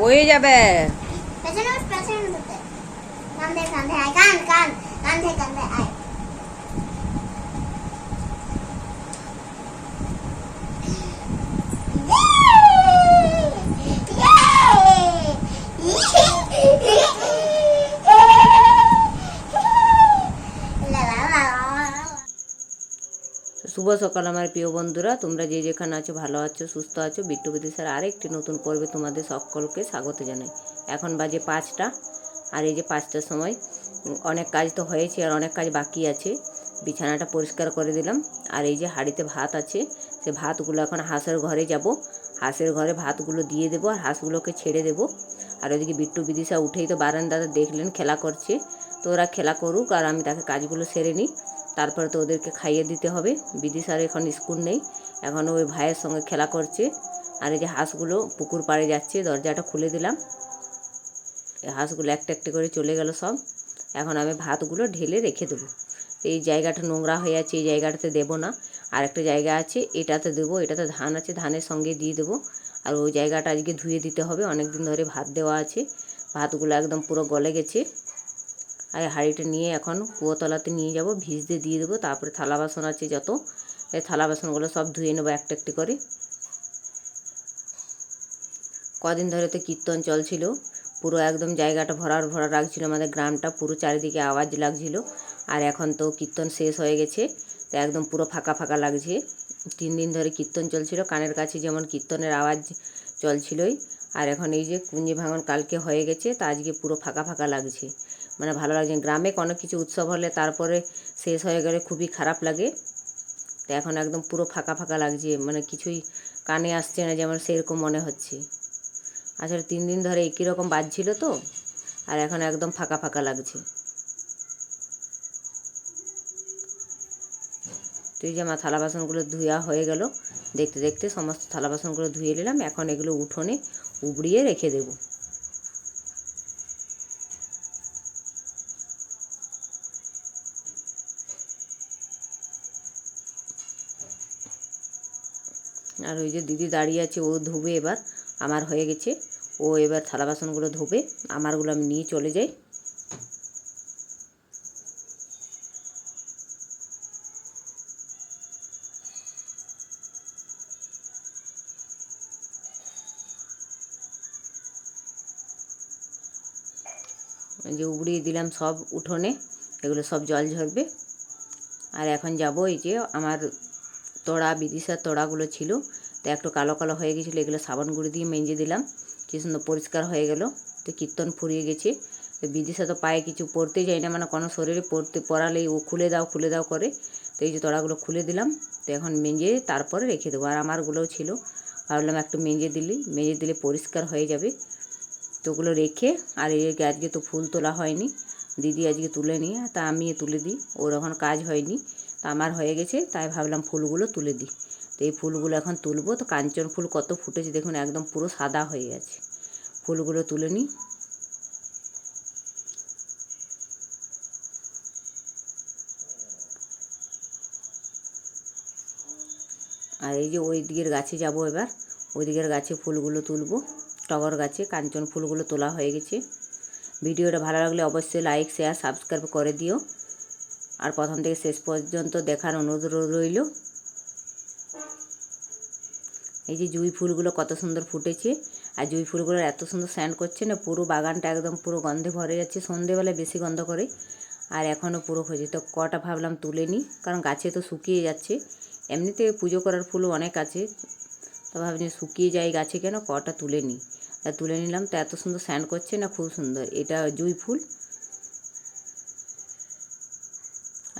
হয়ে যাবে পেছনে পেছনে আয় কান কান কাঁধে কাঁধে আয় শুভ সকাল আমার প্রিয় বন্ধুরা। তোমরা যে যেখানে আছো, ভালো আছো, সুস্থ আছো, বিট্টু বিদিশার আরেকটি নতুন পর্বে তোমাদের সকলকে স্বাগত জানাই। এখন বাজে পাঁচটা, আর এই যে পাঁচটার সময়, অনেক কাজ তো হয়েছে আর অনেক কাজ বাকি আছে। বিছানাটা পরিষ্কার করে দিলাম, আর এই যে হাঁড়িতে ভাত আছে, সে ভাতগুলো এখন হাঁসের ঘরে যাব। হাঁসের ঘরে ভাতগুলো দিয়ে দেবো আর হাঁসগুলোকে ছেড়ে দেবো। আর ওইদিকে বিট্টু বিদিশা উঠেই তো বারান্দাতে দেখলেন, খেলা করছে। তো ওরা খেলা করুক আর আমি তাকে কাজগুলো সেরে নিই। তারপরে তো ওদেরকে খাইয়ে দিতে হবে। বিদিশার এখন স্কুল নেই। এখন ওই ভাইয়ের সঙ্গে খেলা করছে। আর এই যে হাঁসগুলো পুকুর পাড়ে যাচ্ছে, দরজাটা খুলে দিলাম। এই হাঁসগুলো একটা একটা করে চলে গেল সব। এখন আমি ভাতগুলো ঢেলে রেখে দেবো। তো এই জায়গাটা নোংরা হয়ে আছে, এই জায়গাটাতে দেবো না। আর একটা জায়গা আছে, এটাতে দেবো। এটাতে ধান আছে, ধানের সঙ্গে দিয়ে দেবো। আর ওই জায়গাটা আজকে ধুয়ে দিতে হবে। অনেক দিন ধরে ভাত দেওয়া আছে। ভাতগুলো একদম পুরো গলে গেছে। আর হাঁড়িটা নিয়ে এখন কুয়োতলাতে নিয়ে যাব, ভিজতে দিয়ে দেবো, তারপরে থালা বাসন আছে যত, এই থালা বাসনগুলো সব ধুয়ে নেব একটা একটি করে। কদিন ধরে তো কীর্তন চলছিল, পুরো একদম জায়গাটা ভরার ভরা রাখছিল আমাদের গ্রামটা, পুরো চারিদিকে আওয়াজ লাগছিল, আর এখন তো কীর্তন শেষ হয়ে গেছে, তো একদম পুরো ফাঁকা ফাঁকা লাগছে। তিন দিন ধরে কীর্তন চলছিল, কানের কাছে যেমন কীর্তনের আওয়াজ চলছিলই, আর এখন এই যে কুঞ্জি ভাঙন কালকে হয়ে গেছে, তা আজকে পুরো ফাঁকা ফাঁকা লাগছে। মানে ভালো লাগছে গ্রামে কোনো কিছু উৎসব হলে তারপরে শেষ হয়ে গেলে খুবই খারাপ লাগে। তো এখন একদম পুরো ফাঁকা ফাঁকা লাগছে মানে কিছুই কানে আসছে না যেমন সেরকম মনে হচ্ছে। আসলে তিন দিন ধরে একই রকম বাজছিল তো, আর এখন একদম ফাঁকা ফাঁকা লাগছে। তুই যে আমার থালা বাসনগুলো ধুয়া হয়ে গেল, দেখতে দেখতে সমস্ত থালা বাসনগুলো ধুয়ে নিলাম, এখন এগুলো উঠোনে উবড়িয়ে রেখে দেবো। আর ওই যে দিদি দাঁড়িয়ে আছে, ও ধুবে এবার, আমার হয়ে গেছে। ও এবার থালা বাসনগুলো ধোবে, আমারগুলো আমি নিয়ে চলে যাই। যে উবড়িয়ে দিলাম সব উঠোনে, এগুলো সব জল ঝরবে। আর এখন যাব এই যে আমার তোড়া, বিদিশার তোড়াগুলো ছিল তো একটু কালো কালো হয়ে গেছিল এগুলো সাবান গুঁড়ি দিয়ে মেজে দিলাম। কি সুন্দর পরিষ্কার হয়ে গেল। তো কীর্তন ফুরিয়ে গেছে। তো বিদিশা তো পায়ে কিছু পরতে যায় না মানে কোনো শরীরে পরতে পরালেই ও খুলে দাও খুলে দাও করে। তো এই যে তোড়াগুলো খুলে দিলাম। তো এখন মেজে তারপরে রেখে দেবো। আর আমারগুলোও ছিল। ভাবলাম একটু মেজে দিলি, মেজে দিলে পরিষ্কার হয়ে যাবে। তো ওগুলো রেখে, আর এই আজকে তো ফুল তোলা হয়নি, দিদি আজকে তুলে নিয়ে তা আমি তুলে দিই। ওর এখন কাজ হয়নি, তা আমার হয়ে গেছে, তাই ভাবলাম ফুলগুলো তুলে দিই। তো এই ফুলগুলো এখন তুলবো। তো কাঞ্চন ফুল কত ফুটেছে দেখুন, একদম পুরো সাদা হয়ে গেছে। ফুলগুলো তুলে নিই। আর এই যে ওই দিকের গাছে যাব এবার। ওই দিকের গাছে ফুলগুলো তুলবো। টগর গাছে কাঞ্চন ফুলগুলো তোলা হয়ে গেছে। ভিডিওটা ভালো লাগলে অবশ্যই লাইক শেয়ার সাবস্ক্রাইব করে দিও। আর প্রথম থেকে শেষ পর্যন্ত দেখার অনুরোধ রইল। এই যে জুঁই ফুলগুলো কত সুন্দর ফুটেছে। আর জুঁই ফুলগুলো এত সুন্দর স্যান্ড করছে না, পুরো বাগানটা একদম পুরো গন্ধে ভরে যাচ্ছে, সন্ধেবেলায় বেশি গন্ধ করে। আর এখনও পুরো হয়েছে। তো কটা ভাবলাম তুলে নিই, কারণ গাছে তো শুকিয়ে যাচ্ছে। এমনিতে পুজো করার ফুলও অনেক আছে। তো ভাবছি শুকিয়ে যায় গাছে কেন, কটা তুলে নিই। তা তুলে নিলাম, তো এত সুন্দর স্যান্ড করছে না, খুব সুন্দর। এটা জুঁই ফুল।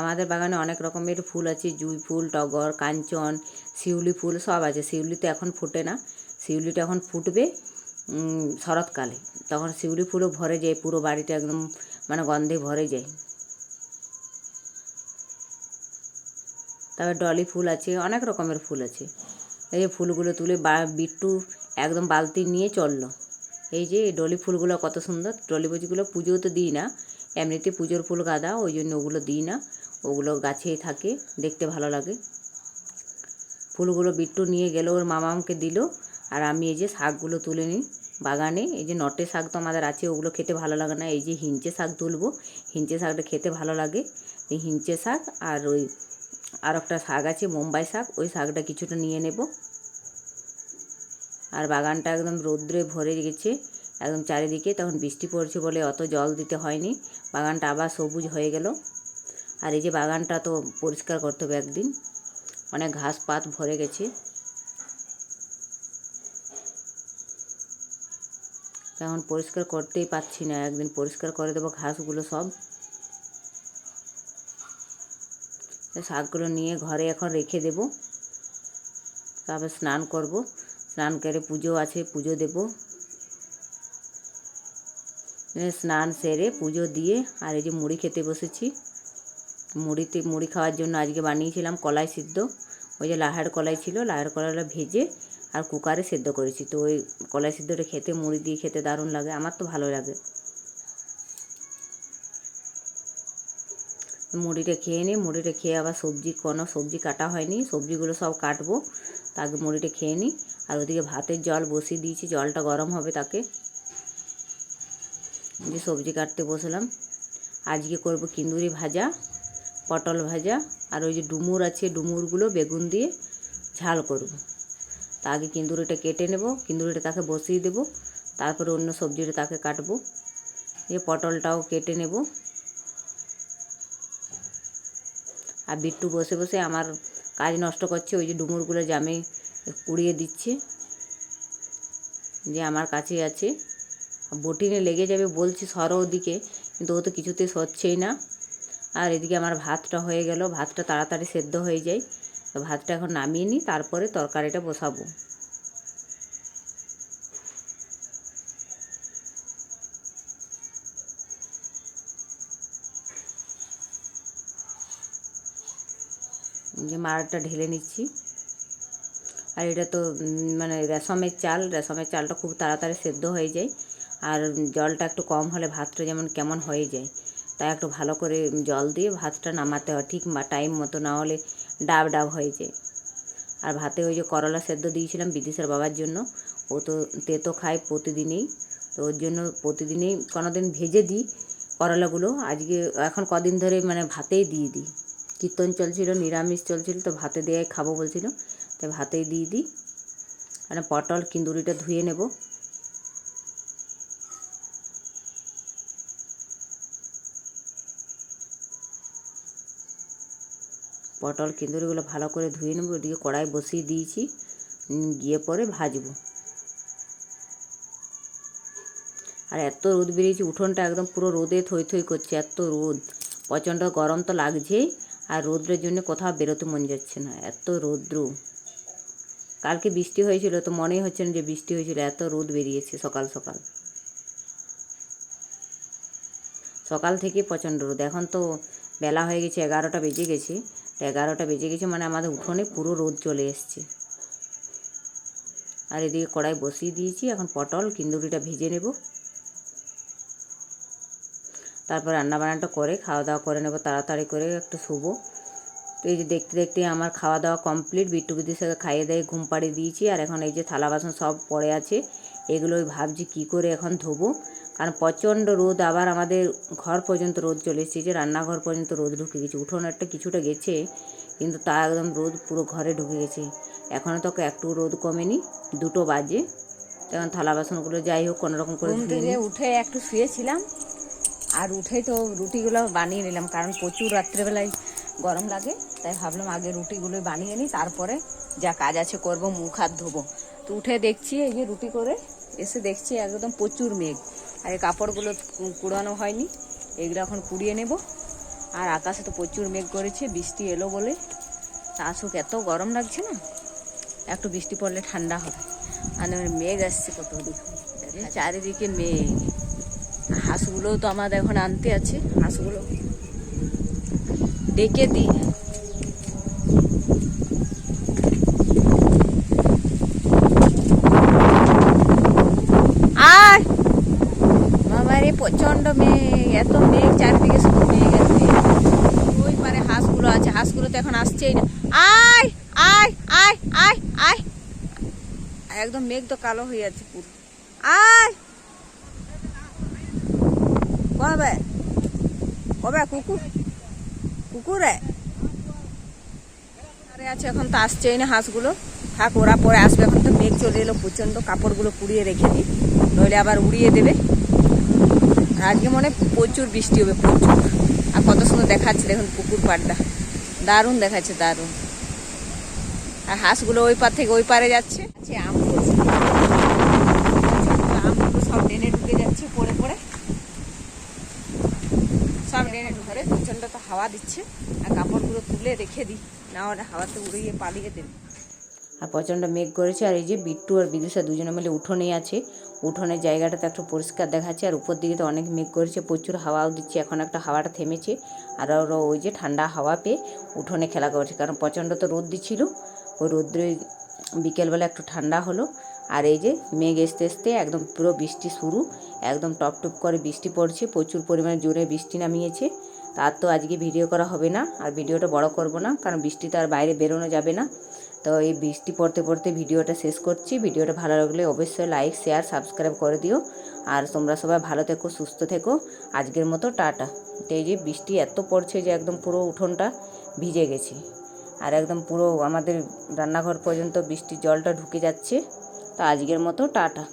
আমাদের বাগানে অনেক রকমের ফুল আছে, জুঁই ফুল, টগর, কাঞ্চন শিউলি ফুল সব আছে। শিউলি তো এখন ফোটে না। শিউলিটা এখন ফুটবে শরৎকালে। তখন শিউলি ফুলও ভরে যায়, পুরো বাড়িটা একদম মানে গন্ধে ভরে যায়। তারপর ডলি ফুল আছে, অনেক রকমের ফুল আছে। এই যে ফুলগুলো তুলে বা, বিট্টু একদম বালতি নিয়ে চলল। এই যে ডলি ফুলগুলো কত সুন্দর। ডলি ফুলগুলো পুজো তো দিই না। এমনিতে পুজোর ফুল গাদা, ওই জন্য ওগুলো দিই না। ওগুলো গাছেই থাকে, দেখতে ভালো লাগে। ফুলগুলো বিট্টু নিয়ে গেল, ওর মামামকে দিল। আর আমি এই যে শাকগুলো তুলে নিই বাগানে। এই যে নটে শাক তো আমাদের আছে, ওগুলো খেতে ভালো লাগে না। এই যে হিঞ্চে শাক তুলবো, হিঞ্চে শাকটা খেতে ভালো লাগে। এই হিঞ্চে শাক আর ওই আর একটা শাক আছে, মুম্বাই শাক, ওই শাকটা কিছুটা নিয়ে নেব। আর বাগানটা একদম রৌদ্রে ভরে গেছে, একদম চারিদিকে। তখন বৃষ্টি পড়ছে বলে অত জল দিতে হয়নি। বাগানটা আবার সবুজ হয়ে গেল। আর এই যে বাগানটা তো পরিষ্কার করতে হবে একদিন। অনেক ঘাস পাত ভরে গেছে। তেমন পরিষ্কার করতেই পাচ্ছি না, একদিন পরিষ্কার করে দেবো ঘাসগুলো সব। শাকগুলো নিয়ে ঘরে এখন রেখে দেব। তারপর স্নান করব, স্নান করে পুজো আছে, পুজো দেব। স্নান সেরে পুজো দিয়ে, আর এই যে মুড়ি খেতে বসেছি। মুড়িতে, মুড়ি খাওয়ার জন্য আজকে বানিয়েছিলাম কলাই সিদ্ধ। ওই যে লাহার কলাই ছিল, লাহার কলাইটা ভেজে আর কুকারে সেদ্ধ করেছি। তো ওই কলাই সিদ্ধটা খেতে, মুড়ি দিয়ে খেতে দারুণ লাগে, আমার তো ভালো লাগে। মুড়িটা খেয়ে নিই মুড়িটা খেয়ে আবার সবজি, কোনো সবজি কাটা হয়নি, সবজিগুলো সব কাটবো। তাকে মুড়িটা খেয়ে নিই আর ওদিকে ভাতের জল বসিয়ে দিয়েছি, জলটা গরম হবে তাকে। যে সবজি কাটতে বসলাম। আজকে করব কিন্দুরি ভাজা। পটল ভাজা আর ওই যে ডুমুর আছে, ডুমুরগুলো বেগুন দিয়ে ঝাল করব। তা আগে কিন্দুরিটা কেটে নেব, কিন্দুরিটা তাকে বসিয়ে দেব, তারপরে অন্য সবজিটা তাকে কাটবো। যে পটলটাও কেটে নেব। আর বিট্টু বসে বসে আমার কাজ নষ্ট করছে, ওই যে ডুমুরগুলো জামে কুড়িয়ে দিচ্ছে, যে আমার কাছে আছে। বটিনে লেগে যাবে বলছি সরো ওদিকে, কিন্তু ও তো কিছুতেই সরছেই না। আর এদিকে আমার ভাতটা হয়ে গেল, ভাতটা তাড়াতাড়ি সেদ্ধ হয়ে যায়। তো ভাতটা এখন নামিয়ে নিই, তারপরে তরকারিটা বসাবো। যে মারটা ঢেলে নিচ্ছি। আর এটা তো মানে রেশমের চাল, রেশমের চালটা খুব তাড়াতাড়ি সেদ্ধ হয়ে যায়। আর জলটা একটু কম হলে ভাতটা যেমন কেমন হয়ে যায়। তাই একটু ভালো করে জল দিয়ে ভাতটা নামাতে হয়, ঠিক টাইম মতো না হলে ডাব ডাব হয়ে যায়। আর ভাতে ওই যে করলা সেদ্ধ দিয়েছিলাম বিদিশার বাবার জন্য, ও তো তেতো খায় প্রতিদিনই। তো ওর জন্য প্রতিদিনই কোনো দিন ভেজে দিই করলাগুলো। আজকে এখন কদিন ধরে মানে ভাতেই দিয়ে দিই। কীর্তন চলছিল, নিরামিষ চলছিল, তো ভাতে দিয়ে খাব বলছিল তাই ভাতেই দিয়ে দিই। মানে পটল, কিন্দুরিটা ধুয়ে নেব। পটল কিন্দুরিগুলো ভালো করে ধুয়ে নেব, ওদিকে কড়াই বসিয়ে দিয়েছি। গিয়ে পরে ভাজবো। আর এত রোদ বেরিয়েছে, উঠোনটা একদম পুরো রোদে থই থই করছে, এত রোদ। প্রচণ্ড গরম তো লাগছেই, আর রোদ্রের জন্য কোথাও বেরোতে মন যাচ্ছে না, এত রৌদ্র। কালকে বৃষ্টি হয়েছিল, তো মনেই হচ্ছে না যে বৃষ্টি হয়েছিল, এত রোদ বেরিয়েছে সকাল সকাল। সকাল থেকে প্রচণ্ড রোদ, এখন তো বেলা হয়ে গেছে, এগারোটা বেজে গেছে। তো এগারোটা বেজে গেছে মানে আমাদের উঠোনে পুরো রোদ চলে এসছে। আর এদিকে কড়াই বসিয়ে দিয়েছি, এখন পটল, কিন্দুরিটা ভেজে নেব। তারপর রান্নাবান্নাটা করে খাওয়া দাওয়া করে নেব, তাড়াতাড়ি করে একটু শুবো। তো এই যে দেখতে দেখতে আমার খাওয়া দাওয়া কমপ্লিট, বিট্টু বিদির সাথে খাইয়ে দিয়ে ঘুম পাড়িয়ে দিয়েছি, আর এখন এই যে থালা বাসন সব পড়ে আছে এগুলোই ভাবছি কি করে এখন ধোবো। কারণ প্রচণ্ড রোদ আবার আমাদের ঘর পর্যন্ত রোদ চলে এসেছে যে রান্নাঘর পর্যন্ত রোদ ঢুকে গেছে। উঠোন একটা কিছুটা গেছে কিন্তু তা একদম রোদ পুরো ঘরে ঢুকে গেছে। এখনও তো একটু রোদ কমেনি দুটো বাজে। তখন থালা বাসনগুলো যাই হোক কোনো রকম করে ধুয়ে উঠে একটু শুয়েছিলাম আর উঠেই তো রুটিগুলো বানিয়ে নিলাম কারণ প্রচুর রাত্রেবেলায় গরম লাগে তাই ভাবলাম আগে রুটিগুলো বানিয়ে নিই তারপরে যা কাজ আছে করব মুখ হাত ধোবো। তো উঠে দেখছি এই যে রুটি করে এসে দেখছি একদম প্রচুর মেঘ। আর এই কাপড়গুলো কুড়ানো হয়নি। এগুলো এখন কুড়িয়ে নেব। আর আকাশে তো প্রচুর মেঘ করেছে, বৃষ্টি এলো বলে। আসুক এত গরম লাগছে না, একটু বৃষ্টি পড়লে ঠান্ডা হবে। আর এবার মেঘ আসছে কত চারিদিকে মেঘ। হাঁসগুলোও তো আমাদের এখন আনতে আছে। হাঁসগুলো ডেকে দিই আয় বাবারে প্রচণ্ড মেঘ এত মেঘ চারিদিকে শুধু মেঘ আর মেঘ ওই পারে হাঁসগুলো আছে আসছেই না আয় আয় আয় আয়। আয় একদম মেঘ তো কালো হয়ে যাচ্ছে পুরো। আয়। কবে? কবে কুকুর? কুকুরে? আরে আছে এখন তো আসছেই না হাঁসগুলো। থাক, ওরা পরে আসবে। এখন তো মেঘ চলে এলো, প্রচণ্ড কাপড়গুলো কুড়িয়ে রেখে দিই। নইলে আবার উড়িয়ে দেবে। আজকে মনে প্রচুর বৃষ্টি হবে, প্রচুর। আর কত সুন্দর দেখাচ্ছে দেখুন পুকুর পাড়টা। দারুণ দেখাচ্ছে, দারুণ। আর হাঁসগুলো ওই পার থেকে ওই পারে যাচ্ছে। আম আমগুলো সব তো হাওয়া দিচ্ছে। আর কাপড়গুলো তুলে রেখে দিই। না হাওয়াতে পালিয়ে আর মেঘ করেছে। আর এই যে বিট্টু আর বিদুষা দুজনে মিলে উঠোনেই আছে। উঠোনের জায়গাটাতে একটু পরিষ্কার দেখাচ্ছে, আর উপর দিকে তো অনেক মেঘ করেছে, প্রচুর হাওয়াও দিচ্ছে, এখন একটা হাওয়াটা থেমেছে, আর ওরা ওই যে ঠান্ডা হাওয়া পেয়ে উঠোনে খেলা করছে, কারণ প্রচণ্ড তো রোদ দিচ্ছিল, ওই রোদ্রে বিকেলবেলা একটু ঠান্ডা হলো, আর এই যে মেঘ আসতে আসতে একদম পুরো বৃষ্টি শুরু, একদম টপ টপ করে বৃষ্টি পড়ছে, প্রচুর পরিমাণে জোরে বৃষ্টি নামিয়েছে, তার তো আজকে ভিডিও করা হবে না, আর ভিডিওটা বড় করব না, কারণ বৃষ্টিতে আর বাইরে বেরোনো যাবে না তো এই বৃষ্টি পড়তে পড়তে ভিডিওটা শেষ করছি। ভিডিওটা ভালো লাগলে অবশ্যই লাইক শেয়ার সাবস্ক্রাইব করে দিও। আর তোমরা সবাই ভালো থেকো, সুস্থ থেকো। আজকের মতো টাটা। তো এই যে বৃষ্টি এত পড়ছে যে একদম পুরো উঠোনটা ভিজে গেছে। আর একদম পুরো আমাদের রান্নাঘর পর্যন্ত বৃষ্টির জলটা ঢুকে যাচ্ছে। তো আজকের মতো টাটা।